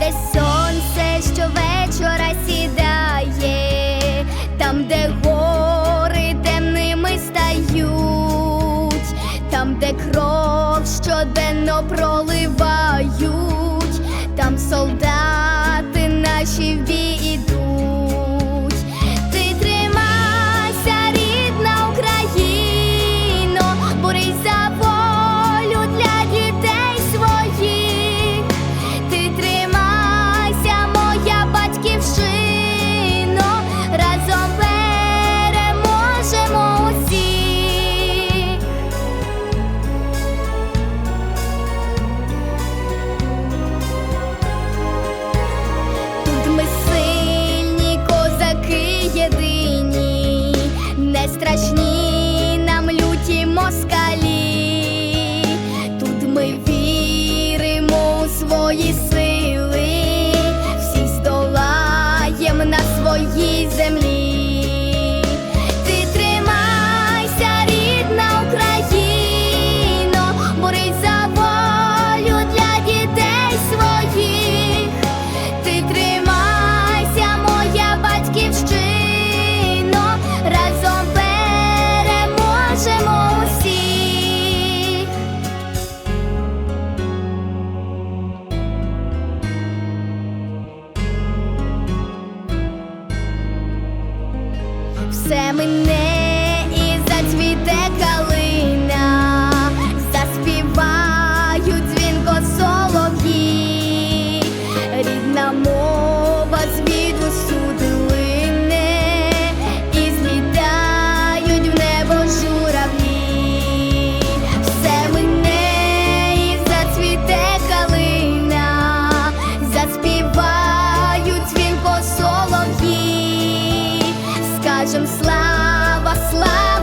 де сонце щовечора сідає, там, де гори темними стають, там, де кров щоденно проливають, там солдати. страшні нам люті москалі, тут ми віримо у свої сили. все мине. плачем, слава, слава.